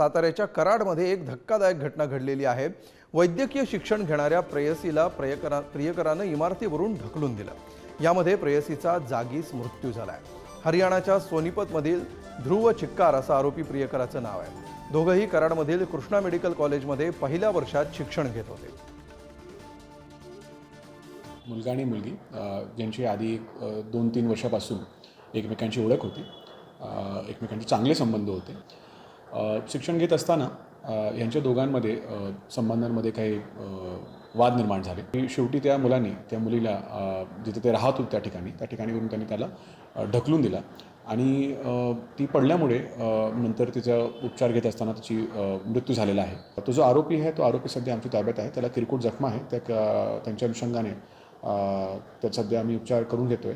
साताऱ्याच्या कराडमध्ये एक धक्कादायक घटना घडलेली आहे. वैद्यकीय शिक्षण घेणाऱ्या प्रेयसीला प्रियकरा प्रियकरानं इमारतीवरून ढकलून दिलं. यामध्ये प्रेयसीचा जागीच मृत्यू झालाय. हरियाणाच्या सोनीपतमधील ध्रुव चिक्कार असं आरोपी प्रियकराचं नाव आहे. दोघंही कराडमधील कृष्णा मेडिकल कॉलेजमध्ये पहिल्या वर्षात शिक्षण घेत होते. मुलगा आणि मुलगी ज्यांची आधी एक दोन तीन वर्षापासून एकमेकांची ओळख होती. एकमेकांचे चांगले संबंध होते. शिक्षण घेत असताना यांच्या दोघांमध्ये संबंधांमध्ये काही वाद निर्माण झाले. आणि शेवटी त्या मुलांनी त्या मुलीला जिथे ते राहत होते त्या ठिकाणी त्या ठिकाणीवरून त्यांनी त्याला ढकलून दिला. आणि ती पडल्यामुळे नंतर तिचा उपचार घेत असताना तिची मृत्यू झालेला आहे. तो जो आरोपी आहे तो आरोपी सध्या आमच्या ताब्यात आहे. त्याला किरकोळ जखमा आहे. त्या त्यांच्या अनुषंगाने त्यात सध्या आम्ही उपचार करून घेतोय.